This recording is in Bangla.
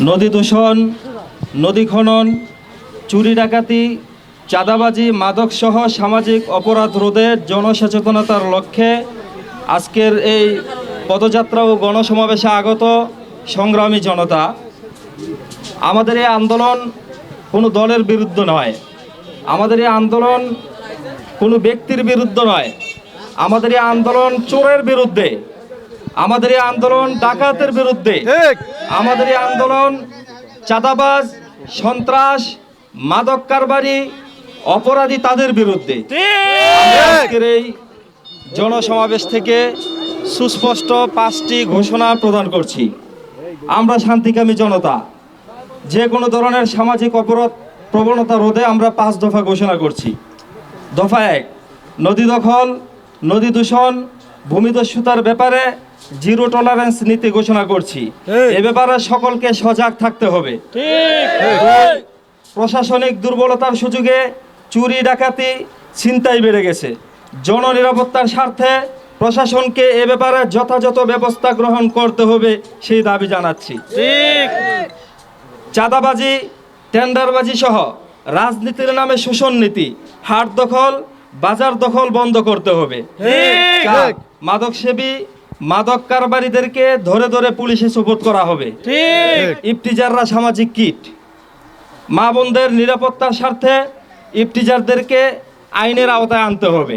নদী দূষণ, নদী খনন, চুরি ডাকাতি, চাঁদাবাজি, মাদকসহ সামাজিক অপরাধ রোধে জনসচেতনতার লক্ষ্যে আজকের এই পদযাত্রা ও গণসমাবেশে আগত সংগ্রামী জনতা। আমাদের এই আন্দোলন কোনো দলের বিরুদ্ধে নয়। আমাদের এই আন্দোলন কোনো ব্যক্তির বিরুদ্ধে নয়। আমাদের এই আন্দোলন চোরের বিরুদ্ধে। আমাদের এই আন্দোলন ডাকাতের বিরুদ্ধে। আমাদের এই আন্দোলন চাঁদাবাজ সন্ত্রাস মাদক কারবারি অপরাধী তাদের বিরুদ্ধে। আজকের এই জনসমাবেশ থেকে সুস্পষ্ট পাঁচটি ঘোষণা প্রদান করছি। আমরা শান্তিকামী জনতা যে কোনো ধরনের সামাজিক অপরাধ প্রবণতা রোধে আমরা পাঁচ দফা ঘোষণা করছি। দফা এক নদী দখল নদী দূষণ ভূমিদস্যুতার ব্যাপারে জিরো টলারেন্স নীতি ঘোষণা করছি। এ ব্যাপারে সকলকে সজাগ থাকতে হবে। প্রশাসনিক দুর্বলতার সুযোগে চুরি ডাকাতি ছিনতাই বেড়ে গেছে। জননিরাপত্তার স্বার্থে প্রশাসনকে এ ব্যাপারে যথাযথ ব্যবস্থা গ্রহণ করতে হবে সেই দাবি জানাচ্ছি। চাঁদাবাজি টেন্ডারবাজি সহ রাজনীতির নামে শোষণ নীতি হাট দখল বাজার দখল বন্ধ করতে হবে। মাদক সেবী মাদক কারবারিদেরকে ধরে ধরে পুলিশে সুপোর্ট করা হবে। ইফতিজাররা সামাজিক কিট। মা বোনদের নিরাপত্তার স্বার্থে ইফতিজারদেরকে আইনের আওতায় আনতে হবে।